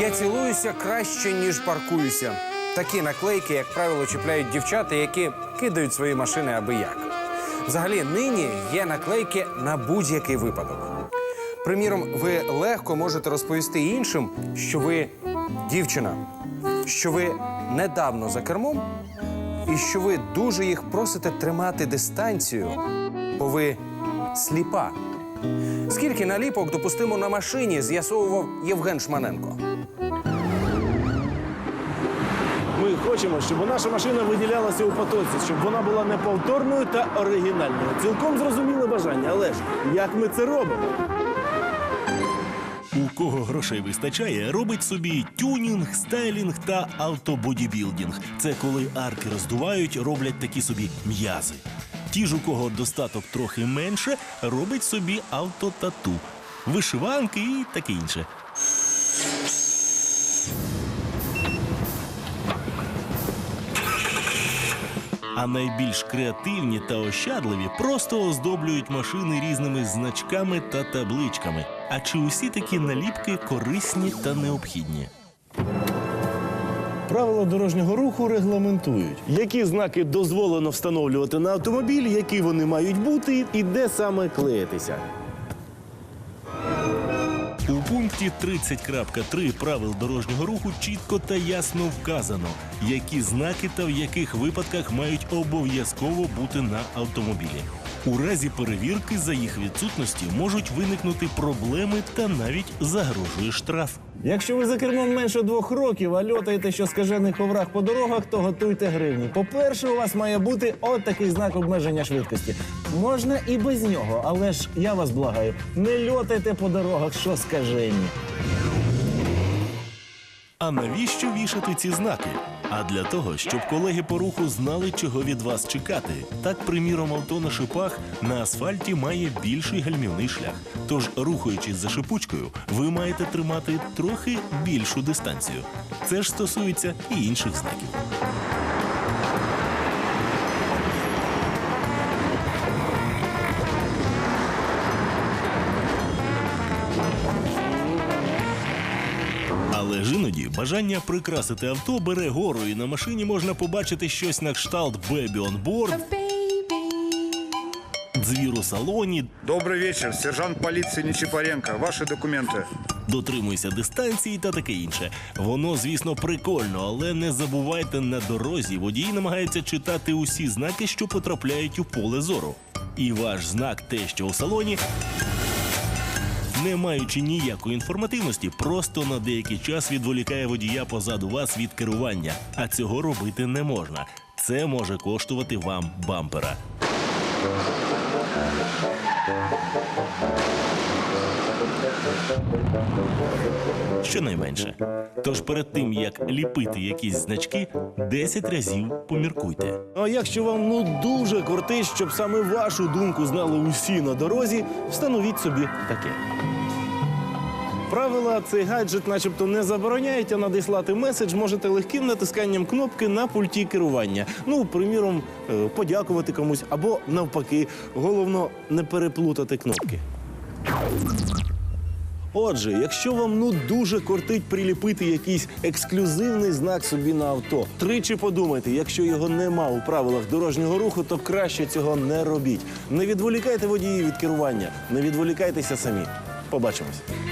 Я цілуюся краще, ніж паркуюся. Такі наклейки, як правило, чіпляють дівчата, які кидають свої машини аби як. Взагалі, нині є наклейки на будь-який випадок. Приміром, ви легко можете розповісти іншим, що ви дівчина, що ви недавно за кермом, і що ви дуже їх просите тримати дистанцію, бо ви сліпа. Скільки наліпок допустимо на машині, з'ясовував Євген Шманенко. Ми хочемо, щоб наша машина виділялася у потоці, щоб вона була неповторною та оригінальною. Цілком зрозуміле бажання, але ж як ми це робимо? У кого грошей вистачає, робить собі тюнінг, стайлінг та автободібілдінг. Це коли арки роздувають, роблять такі собі м'язи. Ті ж, у кого достаток трохи менше, робить собі автотату, вишиванки і таке інше. А найбільш креативні та ощадливі просто оздоблюють машини різними значками та табличками. А чи усі такі наліпки корисні та необхідні? Правила дорожнього руху регламентують, які знаки дозволено встановлювати на автомобіль, які вони мають бути, і де саме клеїтися. У пункті 30.3 правил дорожнього руху чітко та ясно вказано, які знаки та в яких випадках мають обов'язково бути на автомобілі. У разі перевірки за їх відсутності можуть виникнути проблеми та навіть загрожує штраф. Якщо ви за кермом менше двох років, а льотаєте, що скажених коврах по дорогах, то готуйте гривні. По-перше, у вас має бути от такий знак обмеження швидкості. Можна і без нього, але ж я вас благаю, не льотайте по дорогах, що скажені. А навіщо вішати ці знаки? А для того, щоб колеги по руху знали, чого від вас чекати. Так, приміром, авто на шипах на асфальті має більший гальмівний шлях. Тож, рухаючись за шипучкою, ви маєте тримати трохи більшу дистанцію. Це ж стосується і інших знаків. Але ж іноді бажання прикрасити авто бере гору, і на машині можна побачити щось на кшталт «Бебі on board», «Дзвір у салоні», Добрый вечер, сержант полиции Нечипаренко. Ваши документы. дотримуйся дистанції та таке інше. Воно, звісно, прикольно, але не забувайте на дорозі. Водій намагається читати усі знаки, що потрапляють у поле зору. І ваш знак, те, що у салоні. Не маючи ніякої інформативності, просто на деякий час відволікає водія позаду вас від керування, а цього робити не можна. Це може коштувати вам бампера. Щонайменше. Тож перед тим як ліпити якісь значки, 10 разів поміркуйте. А якщо вам ну дуже кортить, щоб саме вашу думку знали усі на дорозі, встановіть собі таке. Правила цей гаджет, начебто, не забороняють, а надіслати меседж можете легким натисканням кнопки на пульті керування. Ну, приміром, е, подякувати комусь або навпаки. Головно не переплутати кнопки. Отже, якщо вам ну дуже кортить приліпити якийсь ексклюзивний знак собі на авто, тричі подумайте, якщо його нема у правилах дорожнього руху, то краще цього не робіть. Не відволікайте водії від керування, не відволікайтеся самі. Побачимось.